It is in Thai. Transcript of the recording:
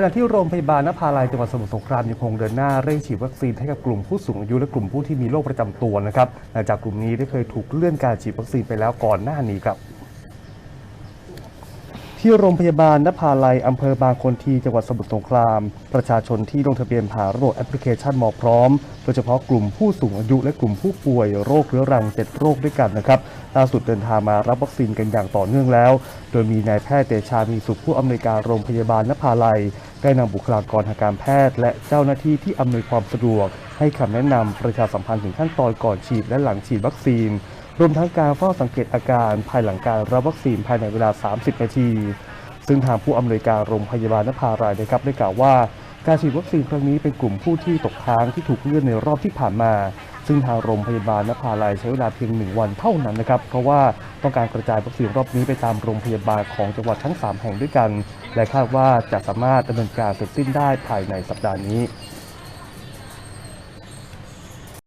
ขณะที่โรงพยาบาลนภาลัยจังหวัดสมุทรสงครามยังคงเดินหน้าเร่งฉีดวัคซีนให้กับกลุ่มผู้สูงอายุและกลุ่มผู้ที่มีโรคประจำตัวนะครับหลังจากกลุ่มนี้ได้เคยถูกเลื่อนการฉีดวัคซีนไปแล้วก่อนหน้านี้ครับ ที่โรงพยาบาลนภาลัยอำเภอบางคนทีจังหวัดสมุทรสงคราม ประชาชนที่ลงทะเบียนผ่านระบบแอปพลิเคชันหมอพร้อม โดยเฉพาะกลุ่มผู้สูงอายุและกลุ่มผู้ป่วยโรคเรื้อรัง7โรคด้วยกันนะครับล่าสุดเดินทางมารับวัคซีนกันอย่างต่อเนื่องแล้ว โดยมีนายแพทย์เตชามีสุขผู้อำนวยการโรงพยาบาลนภาลัย ได้นำบุคลากรทางการแพทย์ และเจ้าหน้าที่ที่อำนวยความสะดวก ให้คำแนะนำประชาสัมพันธ์ถึงขั้นตอนก่อนฉีดและหลังฉีดวัคซีน รวมทั้งการเฝ้าสังเกตอาการภายหลังการรับวัคซีนภายในเวลา 30 นาที ซึ่งทางผู้อำนวยการโรงพยาบาลนภารายนะครับได้กล่าวว่าการฉีดวัคซีนครั้งนี้เป็นกลุ่มผู้ที่ตกค้างที่ถูกเลื่อนในรอบที่ผ่านมา ซึ่งทางโรงพยาบาลนภารายใช้เวลาเพียงหนึ่งวันเท่านั้นนะครับ เพราะว่าต้องการกระจายวัคซีนรอบนี้ไปตามโรงพยาบาลของจังหวัดทั้ง 3 แห่งด้วยกัน และคาดว่าจะสามารถดำเนินการเสร็จสิ้นได้ภายในสัปดาห์นี้